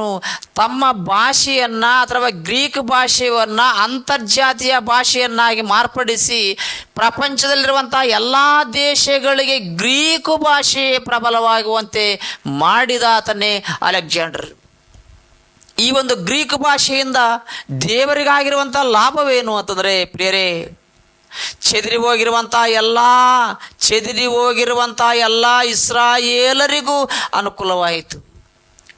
ತಮ್ಮ ಭಾಷೆಯನ್ನು ಅಥವಾ ಗ್ರೀಕ್ ಭಾಷೆಯನ್ನು ಅಂತರ್ಜಾತೀಯ ಭಾಷೆಯನ್ನಾಗಿ ಮಾರ್ಪಡಿಸಿ ಪ್ರಪಂಚದಲ್ಲಿರುವಂಥ ಎಲ್ಲ ದೇಶಗಳಿಗೆ ಗ್ರೀಕು ಭಾಷೆ ಪ್ರಬಲವಾಗುವಂತೆ ಮಾಡಿದಾತನೇ ಅಲೆಕ್ಸಾಂಡರ್ ಈ ಒಂದು ಗ್ರೀಕ್ ಭಾಷೆಯಿಂದ ದೇವರಿಗಾಗಿರುವಂಥ ಲಾಭವೇನು ಅಂತಂದರೆ ಪ್ರಿಯರೇ, ಚೆದರಿ ಹೋಗಿರುವಂಥ ಎಲ್ಲ, ಚೆದರಿ ಹೋಗಿರುವಂಥ ಎಲ್ಲ ಇಸ್ರಾಯೇಲರಿಗೂ ಅನುಕೂಲವಾಯಿತು.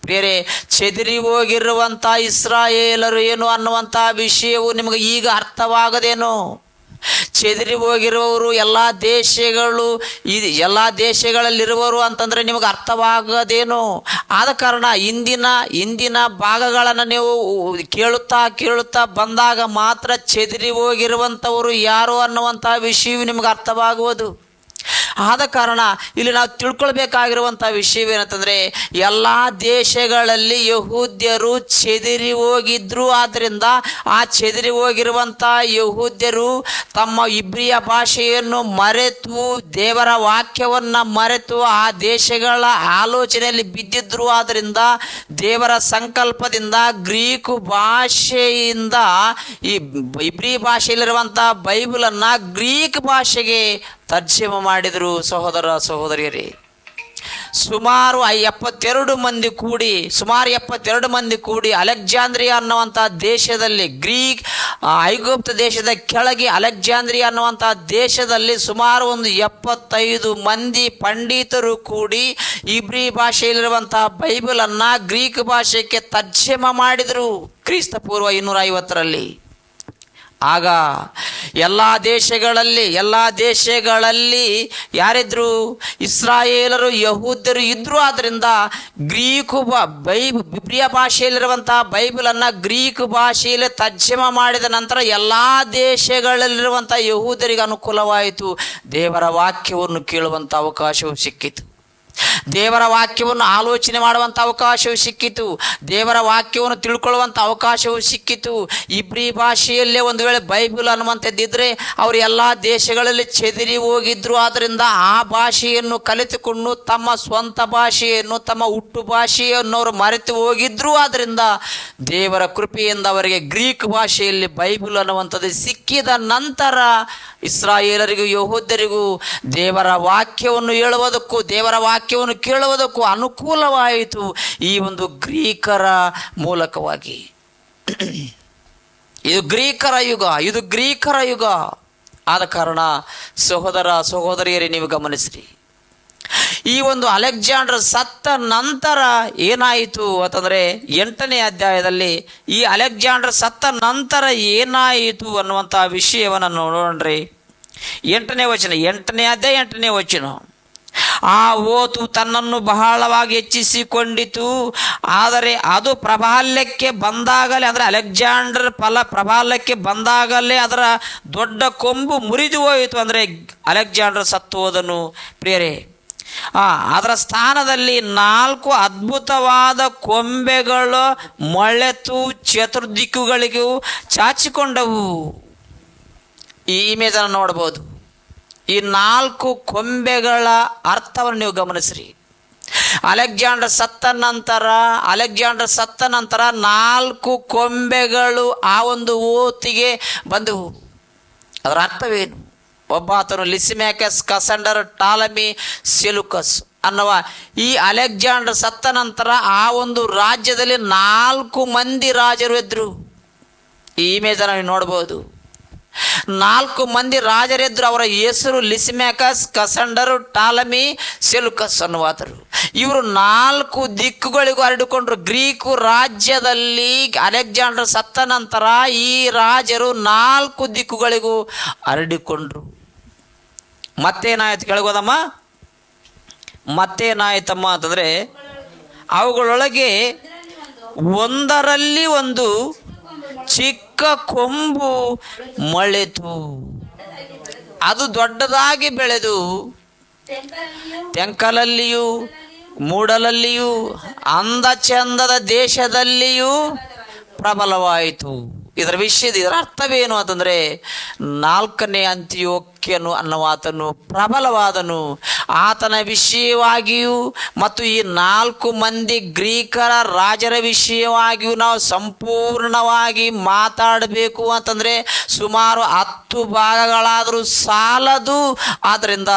ಪ್ರಿಯರೇ, ಚೆದರಿ ಹೋಗಿರುವಂಥ ಇಸ್ರಾಯೇಲರು ಏನು ಅನ್ನುವಂಥ ವಿಷಯವು ನಿಮಗೆ ಈಗ ಅರ್ಥವಾಗದೇನೋ? ಚೆದರಿ ಹೋಗಿರುವವರು ಎಲ್ಲ ದೇಶಗಳು, ಇದು ಎಲ್ಲ ದೇಶಗಳಲ್ಲಿರುವವರು ಅಂತಂದರೆ ನಿಮಗೆ ಅರ್ಥವಾಗದೇನು? ಆದ ಕಾರಣ ಇಂದಿನ ಇಂದಿನ ಭಾಗಗಳನ್ನು ನೀವು ಕೇಳುತ್ತಾ ಕೇಳುತ್ತಾ ಬಂದಾಗ ಮಾತ್ರ ಚೆದರಿ ಹೋಗಿರುವಂಥವರು ಯಾರು ಅನ್ನುವಂಥ ವಿಷಯವು ನಿಮಗೆ ಅರ್ಥವಾಗುವುದು. ಆದ ಕಾರಣ ಇಲ್ಲಿ ನಾವು ತಿಳ್ಕೊಳ್ಬೇಕಾಗಿರುವಂಥ ವಿಷಯವೇನಂತಂದರೆ ಎಲ್ಲ ದೇಶಗಳಲ್ಲಿ ಯಹೂದ್ಯರು ಚೆದಿರಿ ಹೋಗಿದ್ರು. ಆದ್ದರಿಂದ ಆ ಚೆದಿರಿ ಹೋಗಿರುವಂಥ ಯಹೂದ್ಯರು ತಮ್ಮ ಇಬ್ರಿಯ ಭಾಷೆಯನ್ನು ಮರೆತು, ದೇವರ ವಾಕ್ಯವನ್ನು ಮರೆತು ಆ ದೇಶಗಳ ಆಲೋಚನೆಯಲ್ಲಿ ಬಿದ್ದಿದ್ರು. ಆದ್ದರಿಂದ ದೇವರ ಸಂಕಲ್ಪದಿಂದ ಗ್ರೀಕು ಭಾಷೆಯಿಂದ ಈ ಇಬ್ರಿ ಭಾಷೆಯಲ್ಲಿರುವಂಥ ಬೈಬಲನ್ನು ಗ್ರೀಕ್ ಭಾಷೆಗೆ ತರ್ಜಮೆ ಮಾಡಿದರು. ಸಹೋದರ ಸಹೋದರಿಯರೇ, ಸುಮಾರು ಎಪ್ಪತ್ತೆರಡು ಮಂದಿ ಕೂಡಿ, ಸುಮಾರು ಎಪ್ಪತ್ತೆರಡು ಮಂದಿ ಕೂಡಿ ಅಲೆಕ್ಸಾಂದ್ರಿಯಾ ಅನ್ನುವಂಥ ದೇಶದಲ್ಲಿ, ಗ್ರೀಕ್ ಐಗುಪ್ತ ದೇಶದ ಕೆಳಗೆ ಅಲೆಕ್ಸಾಂದ್ರಿಯಾ ಅನ್ನುವಂಥ ದೇಶದಲ್ಲಿ ಸುಮಾರು ಒಂದು ಎಪ್ಪತ್ತೈದು ಮಂದಿ ಪಂಡಿತರು ಕೂಡಿ ಇಬ್ರಿ ಭಾಷೆಯಲ್ಲಿರುವಂಥ ಬೈಬಲನ್ನು ಗ್ರೀಕ್ ಭಾಷೆಗೆ ತರ್ಜಮೆ ಮಾಡಿದರು. ಕ್ರಿಸ್ತ ಪೂರ್ವ ಇನ್ನೂರ ಐವತ್ತರಲ್ಲಿ ಆಗ ಎಲ್ಲ ದೇಶಗಳಲ್ಲಿ ಎಲ್ಲ ದೇಶಗಳಲ್ಲಿ ಯಾರಿದ್ರು ಇಸ್ರಾಯೇಲರು, ಯಹೂದ್ಯರು ಇದ್ರು ಆದ್ದರಿಂದ ಗ್ರೀಕು ಬೈಬ್ ಬಿಬ್ರಿಯ ಭಾಷೆಯಲ್ಲಿರುವಂಥ ಬೈಬಲನ್ನು ಗ್ರೀಕ್ ಭಾಷೆಯಲ್ಲಿ ತಜ್ಜಮ ಮಾಡಿದ ನಂತರ ಎಲ್ಲ ದೇಶಗಳಲ್ಲಿರುವಂಥ ಯಹೂದರಿಗೆ ಅನುಕೂಲವಾಯಿತು. ದೇವರ ವಾಕ್ಯವನ್ನು ಕೇಳುವಂಥ ಅವಕಾಶವು ಸಿಕ್ಕಿತು. ದೇವರ ವಾಕ್ಯವನ್ನು ಆಲೋಚನೆ ಮಾಡುವಂಥ ಅವಕಾಶವು ಸಿಕ್ಕಿತು. ದೇವರ ವಾಕ್ಯವನ್ನು ತಿಳ್ಕೊಳ್ಳುವಂಥ ಅವಕಾಶವು ಸಿಕ್ಕಿತು. ಇಬ್ರಿ ಭಾಷೆಯಲ್ಲೇ ಒಂದು ವೇಳೆ ಬೈಬಲ್ ಅನ್ನುವಂಥದ್ದಿದ್ದರೆ ಅವರು ಎಲ್ಲ ದೇಶಗಳಲ್ಲಿ ಚೆದಿರಿ ಹೋಗಿದ್ರು. ಆದ್ದರಿಂದ ಆ ಭಾಷೆಯನ್ನು ಕಲಿತುಕೊಂಡು ತಮ್ಮ ಸ್ವಂತ ಭಾಷೆಯನ್ನು, ತಮ್ಮ ಹುಟ್ಟು ಭಾಷೆಯನ್ನು ಅವರು ಮರೆತು ಹೋಗಿದ್ರು. ಆದ್ದರಿಂದ ದೇವರ ಕೃಪೆಯಿಂದ ಅವರಿಗೆ ಗ್ರೀಕ್ ಭಾಷೆಯಲ್ಲಿ ಬೈಬಲ್ ಅನ್ನುವಂಥದ್ದು ಸಿಕ್ಕಿದ ನಂತರ ಇಸ್ರಾಯೇಲರಿಗೂ ಯಹೋದ್ಯರಿಗೂ ದೇವರ ವಾಕ್ಯವನ್ನು ಹೇಳುವುದಕ್ಕೂ, ದೇವರ ವಾಕ್ಯವನ್ನು ಕೇಳುವುದಕ್ಕೂ ಅನುಕೂಲವಾಯಿತು ಈ ಒಂದು ಗ್ರೀಕರ ಮೂಲಕವಾಗಿ. ಇದು ಗ್ರೀಕರ ಯುಗ, ಇದು ಗ್ರೀಕರ ಯುಗ. ಆದ ಕಾರಣ ಸಹೋದರ, ಸಹೋದರಿಯರೇ, ನೀವು ಗಮನಿಸ್ರಿ. ಈ ಒಂದು ಅಲೆಕ್ಸಾಂಡರ್ ಸತ್ತ ನಂತರ ಏನಾಯಿತು ಅಂತಂದರೆ ಎಂಟನೇ ಅಧ್ಯಾಯದಲ್ಲಿ ಈ ಅಲೆಕ್ಸಾಂಡರ್ ಸತ್ತ ನಂತರ ಏನಾಯಿತು ಅನ್ನುವಂಥ ವಿಷಯವನ್ನು ನೋಡೋಣ್ರಿ. ಎಂಟನೇ ವಚನ ಎಂಟನೇ ಅಧ್ಯಾಯ ಎಂಟನೇ ವಚನ. ಆ ಓತು ತನ್ನನ್ನು ಬಹಳವಾಗಿ ಹೆಚ್ಚಿಸಿಕೊಂಡಿತು. ಆದರೆ ಅದು ಪ್ರಬಾಲ್ಯಕ್ಕೆ ಬಂದಾಗಲೇ ಅಂದರೆ ಅಲೆಕ್ಸಾಂಡರ್ ಫಲ ಪ್ರಬಾಲ್ಯಕ್ಕೆ ಬಂದಾಗಲೇ ಅದರ ದೊಡ್ಡ ಕೊಂಬು ಮುರಿದು ಹೋಯಿತು ಅಂದರೆ ಅಲೆಕ್ಸಾಂಡರ್ ಸತ್ತು ಹೋದನು. ಪ್ರಿಯರೇ ಆ, ಅದರ ಸ್ಥಾನದಲ್ಲಿ ನಾಲ್ಕು ಅದ್ಭುತವಾದ ಕೊಂಬೆಗಳು, ಮೊಳೆತು, ಚತುರ್ದಿಕ್ಕುಗಳಿಗೂ ಚಾಚಿಕೊಂಡವು. ಈ ಇಮೇಜನ್ನು ನೋಡ್ಬೋದು ಈ ನಾಲ್ಕು ಕೊಂಬೆಗಳ ಅರ್ಥವನ್ನು ನೀವು ಗಮನಿಸ್ರಿ. ಅಲೆಕ್ಸಾಂಡರ್ ಸತ್ತ ನಂತರ, ಅಲೆಕ್ಸಾಂಡರ್ ಸತ್ತ ನಂತರ ನಾಲ್ಕು ಕೊಂಬೆಗಳು ಆ ಒಂದು ಓತಿಗೆ ಬಂದವು. ಅದರ ಅರ್ಥವೇನು? ಒಬ್ಬ ಆತನು ಲಿಸಿಮ್ಯಾಕಸ್, ಕಸಂಡರ್, ಟಾಲಮಿ, ಸೆಲುಕಸ್ ಅನ್ನುವ ಈ ಅಲೆಕ್ಸಾಂಡರ್ ಸತ್ತ ನಂತರ ಆ ಒಂದು ರಾಜ್ಯದಲ್ಲಿ ನಾಲ್ಕು ಮಂದಿ ರಾಜರು ಇದ್ದರು ಈ ಇಮೇಜನ್ನು ನೋಡ್ಬೋದು ನಾಲ್ಕು ಮಂದಿ ರಾಜರಿದ್ದರು ಅವರ ಹೆಸರು ಲಿಸಿಮ್ಯಾಕಸ್, ಕಸಂಡರು, ಟಾಲಮಿ, ಸೆಲುಕಸ್ ಅನ್ನುವಾದರು. ಇವರು ನಾಲ್ಕು ದಿಕ್ಕುಗಳಿಗೂ ಹರಡಿಕೊಂಡ್ರು. ಗ್ರೀಕು ರಾಜ್ಯದಲ್ಲಿ ಅಲೆಕ್ಸಾಂಡರ್ ಸತ್ತ ನಂತರ ಈ ರಾಜರು ನಾಲ್ಕು ದಿಕ್ಕುಗಳಿಗೂ ಹರಡಿಕೊಂಡ್ರು. ಮತ್ತೇನಾಯ್ತು ಕೆಳಗೋದಮ್ಮ ಮತ್ತೇನಾಯ್ತಮ್ಮ ಅಂತಂದರೆ ಅವುಗಳೊಳಗೆ ಒಂದರಲ್ಲಿ ಒಂದು ಚಿಕ್ಕ ಕೊಂಬು ಮೊಳೆತು. ಅದು ದೊಡ್ಡದಾಗಿ ಬೆಳೆದು ತೆಂಕಲಲ್ಲಿಯೂ ಮೂಡಲಲ್ಲಿಯೂ ಅಂದ ಚಂದದ ದೇಶದಲ್ಲಿಯೂ ಪ್ರಬಲವಾಯಿತು. ಇದರ ವಿಷಯದ ಇದರ ಅರ್ಥವೇನು ಅಂತಂದರೆ ನಾಲ್ಕನೇ ಅಂತ್ಯೋಕ್ಯನು ಅನ್ನುವ ಆತನು ಪ್ರಬಲವಾದನು. ಆತನ ವಿಷಯವಾಗಿಯೂ ಮತ್ತು ಈ ನಾಲ್ಕು ಮಂದಿ ಗ್ರೀಕರ ರಾಜರ ವಿಷಯವಾಗಿಯೂ ನಾವು ಸಂಪೂರ್ಣವಾಗಿ ಮಾತಾಡಬೇಕು ಅಂತಂದರೆ ಸುಮಾರು ಹತ್ತು ಭಾಗಗಳಾದರೂ ಸಾಲದು. ಆದ್ದರಿಂದ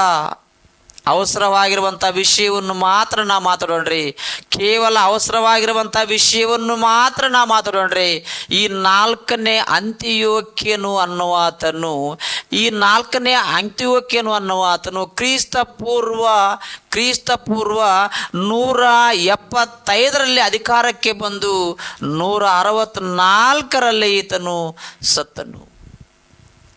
ಅವಸರವಾಗಿರುವಂಥ ವಿಷಯವನ್ನು ಮಾತ್ರ ನಾ ಮಾತಾಡೋಣ್ರಿ. ಕೇವಲ ಅವಸರವಾಗಿರುವಂಥ ವಿಷಯವನ್ನು ಮಾತ್ರ ನಾ ಮಾತಾಡೋಣ್ರಿ. ಈ ನಾಲ್ಕನೇ ಅಂತ್ಯೋಕ್ಯನು ಅನ್ನುವಾತನು, ಈ ನಾಲ್ಕನೇ ಅಂತ್ಯೋಕ್ಯನು ಅನ್ನುವಾತನು ಕ್ರಿಸ್ತ ಪೂರ್ವ ಕ್ರಿಸ್ತ ಪೂರ್ವ ನೂರ ಎಪ್ಪತ್ತೈದರಲ್ಲಿ ಅಧಿಕಾರಕ್ಕೆ ಬಂದು ನೂರ ಅರವತ್ನಾಲ್ಕರಲ್ಲಿ ಈತನು ಸತ್ತನು.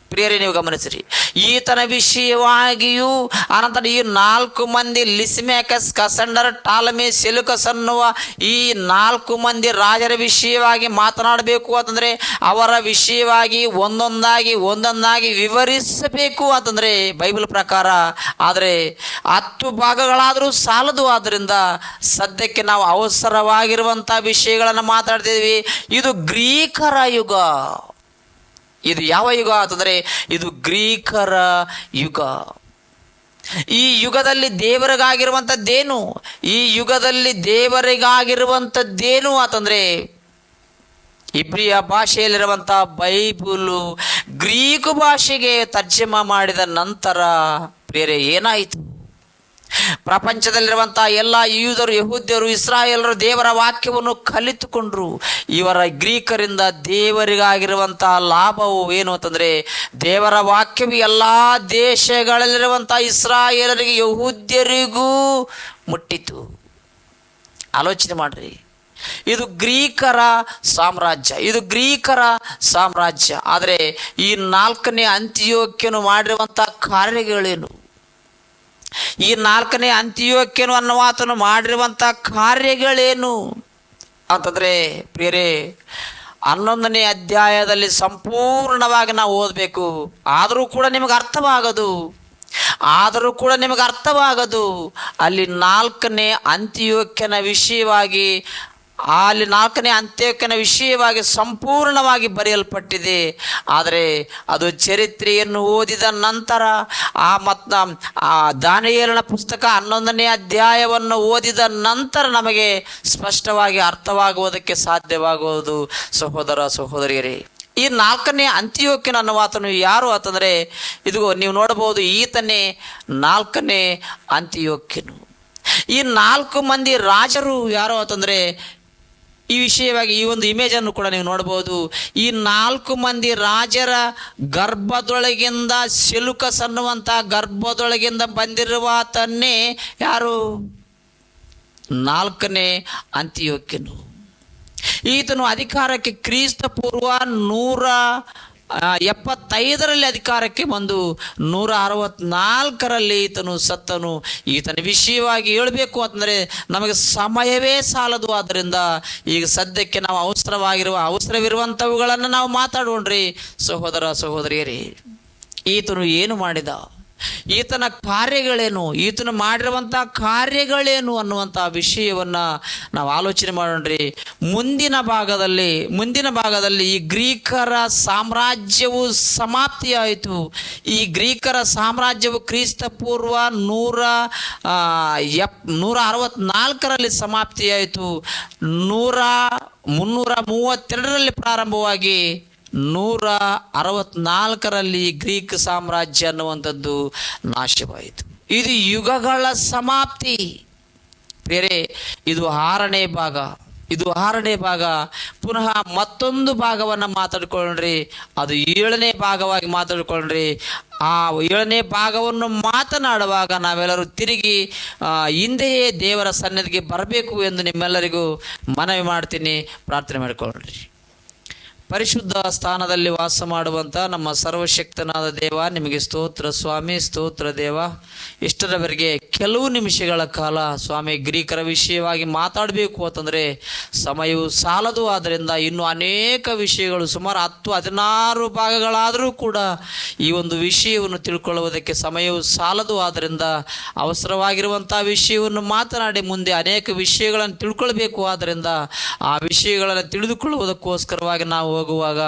ಪ್ರಿಯರೇ, ನೀವು ಗಮನಿಸಿರಿ. ಈತನ ವಿಷಯವಾಗಿಯೂ ಅನಂತರ ಈ ನಾಲ್ಕು ಮಂದಿ ಲಿಸ್ಮ್ಯಾಕಸ್ ಕಸಂಡರ್ ಟಾಲಮಿ ಸೆಲುಕಸ್ ಅನ್ನುವ ಈ ನಾಲ್ಕು ಮಂದಿ ರಾಜರ ವಿಷಯವಾಗಿ ಮಾತನಾಡಬೇಕು ಅಂತಂದರೆ, ಅವರ ವಿಷಯವಾಗಿ ಒಂದೊಂದಾಗಿ ಒಂದೊಂದಾಗಿ ವಿವರಿಸಬೇಕು ಅಂತಂದರೆ, ಬೈಬಲ್ ಪ್ರಕಾರ. ಆದರೆ ಹತ್ತು ಭಾಗಗಳಾದರೂ ಸಾಲದು. ಆದ್ದರಿಂದ ಸದ್ಯಕ್ಕೆ ನಾವು ಅವಸರವಾಗಿರುವಂಥ ವಿಷಯಗಳನ್ನು ಮಾತಾಡ್ತಿದ್ವಿ ಇದು ಗ್ರೀಕರ ಯುಗ. ಇದು ಯಾವ ಯುಗ ಅಂತಂದರೆ ಇದು ಗ್ರೀಕರ ಯುಗ. ಈ ಯುಗದಲ್ಲಿ ದೇವರಿಗಾಗಿರುವಂಥದ್ದೇನು? ಈ ಯುಗದಲ್ಲಿ ದೇವರಿಗಾಗಿರುವಂಥದ್ದೇನು ಅಂತಂದರೆ ಇಬ್ರಿಯ ಭಾಷೆಯಲ್ಲಿರುವಂಥ ಬೈಬಲು ಗ್ರೀಕ್ ಭಾಷೆಗೆ ತರ್ಜಮಾ ಮಾಡಿದ ನಂತರ ಬೇರೆ ಏನಾಯಿತು? ಪ್ರಪಂಚದಲ್ಲಿರುವಂಥ ಎಲ್ಲ ಯೂದರು ಯಹೂದ್ಯರು, ಇಸ್ರಾಯೇಲರು ದೇವರ ವಾಕ್ಯವನ್ನು ಕಲಿತುಕೊಂಡ್ರು. ಇವರ ಗ್ರೀಕರಿಂದ ದೇವರಿಗಾಗಿರುವಂಥ ಲಾಭವು ಏನು ಅಂತಂದರೆ, ದೇವರ ವಾಕ್ಯವು ಎಲ್ಲ ದೇಶಗಳಲ್ಲಿರುವಂಥ ಇಸ್ರಾಯೇಲರಿಗೆ, ಯಹೂದ್ಯರಿಗೂ ಮುಟ್ಟಿತು. ಆಲೋಚನೆ ಮಾಡ್ರಿ. ಇದು ಗ್ರೀಕರ ಸಾಮ್ರಾಜ್ಯ, ಇದು ಗ್ರೀಕರ ಸಾಮ್ರಾಜ್ಯ. ಆದರೆ ಈ ನಾಲ್ಕನೇ ಅಂತ್ಯೋಕ್ಯನು ಮಾಡಿರುವಂಥ ಕಾರ್ಯಗಳೇನು? ಈ ನಾಲ್ಕನೇ ಅಂತ್ಯೋಕ್ಯನು ಅನ್ನುವಾತನು ಮಾಡಿರುವಂಥ ಕಾರ್ಯಗಳೇನು? ಅಂತಂದರೆ, ಪ್ರಿಯರೇ, ಹನ್ನೊಂದನೇ ಅಧ್ಯಾಯದಲ್ಲಿ ಸಂಪೂರ್ಣವಾಗಿ ನಾವು ಓದಬೇಕು. ಆದರೂ ಕೂಡ ನಿಮಗೆ ಅರ್ಥವಾಗದು. ಆದರೂ ಕೂಡ ನಿಮಗೆ ಅರ್ಥವಾಗದು. ಅಲ್ಲಿ ನಾಲ್ಕನೇ ಅಂತ್ಯೋಕ್ಯನ ವಿಷಯವಾಗಿ ಅಲ್ಲಿ ನಾಲ್ಕನೇ ಅಂತ್ಯಕ್ಕನ ವಿಷಯವಾಗಿ ಸಂಪೂರ್ಣವಾಗಿ ಬರೆಯಲ್ಪಟ್ಟಿದೆ. ಆದರೆ ಅದು ಚರಿತ್ರೆಯನ್ನು ಓದಿದ ನಂತರ ಆ ಮತ್ತು ಆ ದಾನಿಯೇಲನ ಪುಸ್ತಕ ಹನ್ನೊಂದನೇ ಅಧ್ಯಾಯವನ್ನು ಓದಿದ ನಂತರ ನಮಗೆ ಸ್ಪಷ್ಟವಾಗಿ ಅರ್ಥವಾಗುವುದಕ್ಕೆ ಸಾಧ್ಯವಾಗುವುದು. ಸಹೋದರ, ಸಹೋದರಿಯರೇ, ಈ ನಾಲ್ಕನೇ ಅಂತ್ಯೋಕ್ಯನ ಅನುವಾತನು ಯಾರು ಅಂತಂದರೆ ಇದು ನೀವು ನೋಡಬಹುದು ಈತನೇ ನಾಲ್ಕನೇ ಅಂತ್ಯೋಕ್ಯನು. ಈ ನಾಲ್ಕು ಮಂದಿ ರಾಜರು ಯಾರು ಅಂತಂದರೆ ಈ ವಿಷಯವಾಗಿ ಈ ಒಂದು ಇಮೇಜನ್ನು ಕೂಡ ನೀವು ನೋಡ್ಬೋದು ಈ ನಾಲ್ಕು ಮಂದಿ ರಾಜರ ಗರ್ಭದೊಳಗಿಂದ ಸಿಲುಕಸ್ ಅನ್ನುವಂಥ ಗರ್ಭದೊಳಗಿಂದ ಬಂದಿರುವಾತನ್ನೇ ಯಾರು? ನಾಲ್ಕನೇ ಅಂತ್ಯೋಕ್ಯನು. ಈತನು ಅಧಿಕಾರಕ್ಕೆ ಕ್ರೀಸ್ತ ಪೂರ್ವ ನೂರ ಎಪ್ಪತ್ತೈದರಲ್ಲಿ ಅಧಿಕಾರಕ್ಕೆ ಬಂದು ನೂರ ಅರವತ್ನಾಲ್ಕರಲ್ಲಿ ಈತನು ಸತ್ತನು. ಈತನ ವಿಷಯವಾಗಿ ಹೇಳಬೇಕು ಅಂತಂದರೆ ನಮಗೆ ಸಮಯವೇ ಸಾಲದು. ಆದ್ದರಿಂದ ಈಗ ಸದ್ಯಕ್ಕೆ ನಾವು ಅವಸರವಾಗಿರುವ ಅವಸರವಿರುವಂಥವುಗಳನ್ನು ನಾವು ಮಾತಾಡೋಣ್ರಿ. ಸಹೋದರ ಸಹೋದರಿಯರೇ, ಈತನು ಏನು ಮಾಡಿದ? ಈತನ ಕಾರ್ಯಗಳೇನು? ಈತನ ಮಾಡಿರುವಂಥ ಕಾರ್ಯಗಳೇನು ಅನ್ನುವಂಥ ವಿಷಯವನ್ನು ನಾವು ಆಲೋಚನೆ ಮಾಡೋಣ್ರಿ. ಮುಂದಿನ ಭಾಗದಲ್ಲಿ ಮುಂದಿನ ಭಾಗದಲ್ಲಿ ಈ ಗ್ರೀಕರ ಸಾಮ್ರಾಜ್ಯವು ಸಮಾಪ್ತಿಯಾಯಿತು ಈ ಗ್ರೀಕರ ಸಾಮ್ರಾಜ್ಯವು ಕ್ರಿಸ್ತ ಪೂರ್ವ ನೂರ ಎಪ್, ನೂರ ಅರವತ್ನಾಲ್ಕರಲ್ಲಿ ಸಮಾಪ್ತಿಯಾಯಿತು ನೂರ ಮುನ್ನೂರ ಮೂವತ್ತೆರಡರಲ್ಲಿ ಪ್ರಾರಂಭವಾಗಿ ನೂರ ಅರವತ್ನಾಲ್ಕರಲ್ಲಿ ಗ್ರೀಕ್ ಸಾಮ್ರಾಜ್ಯ ಅನ್ನುವಂಥದ್ದು ನಾಶವಾಯಿತು. ಇದು ಯುಗಗಳ ಸಮಾಪ್ತಿ. ಬೇರೆ, ಇದು ಆರನೇ ಭಾಗ. ಇದು ಆರನೇ ಭಾಗ. ಪುನಃ ಮತ್ತೊಂದು ಭಾಗವನ್ನು ಮಾತಾಡ್ಕೊಳ್ಳ್ರಿ. ಅದು ಏಳನೇ ಭಾಗವಾಗಿ ಮಾತಾಡ್ಕೊಳ್ಳ್ರಿ. ಆ ಏಳನೇ ಭಾಗವನ್ನು ಮಾತನಾಡುವಾಗ ನಾವೆಲ್ಲರೂ ತಿರುಗಿ ಹಿಂದೆಯೇ ದೇವರ ಸನ್ನಿಧಿಗೆ ಬರಬೇಕು ಎಂದು ನಿಮ್ಮೆಲ್ಲರಿಗೂ ಮನವಿ ಮಾಡ್ತೀನಿ. ಪ್ರಾರ್ಥನೆ ಮಾಡಿಕೊಳ್ಳ್ರಿ. ಪರಿಶುದ್ಧ ಸ್ಥಾನದಲ್ಲಿ ವಾಸ ಮಾಡುವಂಥ ನಮ್ಮ ಸರ್ವಶಕ್ತನಾದ ದೇವ, ನಿಮಗೆ ಸ್ತೋತ್ರ ಸ್ವಾಮಿ, ಸ್ತೋತ್ರ ದೇವ. ಇಷ್ಟರವರೆಗೆ ಕೆಲವು ನಿಮಿಷಗಳ ಕಾಲ ಸ್ವಾಮಿ, ಗ್ರೀಕರ ವಿಷಯವಾಗಿ ಮಾತಾಡಬೇಕು ಅಂತಂದರೆ ಸಮಯವು ಸಾಲದು. ಆದ್ದರಿಂದ ಇನ್ನು ಅನೇಕ ವಿಷಯಗಳು, ಸುಮಾರು ಹತ್ತು, ಹದಿನಾರು ಭಾಗಗಳಾದರೂ ಕೂಡ ಈ ಒಂದು ವಿಷಯವನ್ನು ತಿಳ್ಕೊಳ್ಳುವುದಕ್ಕೆ ಸಮಯವು ಸಾಲದು. ಆದ್ದರಿಂದ ಅವಸರವಾಗಿರುವಂಥ ವಿಷಯವನ್ನು ಮಾತನಾಡಿ ಮುಂದೆ ಅನೇಕ ವಿಷಯಗಳನ್ನು ತಿಳ್ಕೊಳ್ಬೇಕು. ಆದ್ದರಿಂದ ಆ ವಿಷಯಗಳನ್ನು ತಿಳಿದುಕೊಳ್ಳುವುದಕ್ಕೋಸ್ಕರವಾಗಿ ನಾವು ಹೋಗುವಾಗ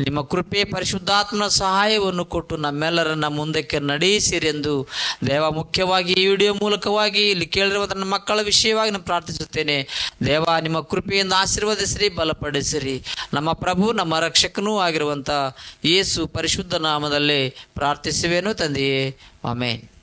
ನಿಮ್ಮ ಕೃಪೆ ಪರಿಶುದ್ಧಾತ್ಮನ ಸಹಾಯವನ್ನು ಕೊಟ್ಟು ನಮ್ಮೆಲ್ಲರನ್ನ ಮುಂದಕ್ಕೆ ನಡೆಸಿರೆಂದು ದೇವ ಮುಖ್ಯವಾಗಿ ಈ ವಿಡಿಯೋ ಮೂಲಕವಾಗಿ ಇಲ್ಲಿ ಕೇಳಿರುವಂಥ ನನ್ನ ಮಕ್ಕಳ ವಿಷಯವಾಗಿ ನಾನು ಪ್ರಾರ್ಥಿಸುತ್ತೇನೆ. ದೇವ, ನಿಮ್ಮ ಕೃಪೆಯಿಂದ ಆಶೀರ್ವದಿಸಿರಿ, ಬಲಪಡಿಸಿರಿ. ನಮ್ಮ ಪ್ರಭು, ನಮ್ಮ ರಕ್ಷಕನೂ ಆಗಿರುವಂಥ ಯೇಸು ಪರಿಶುದ್ಧ ನಾಮದಲ್ಲಿ ಪ್ರಾರ್ಥಿಸುವೇನು ತಂದೆಯೇ. ಆಮೇನ್.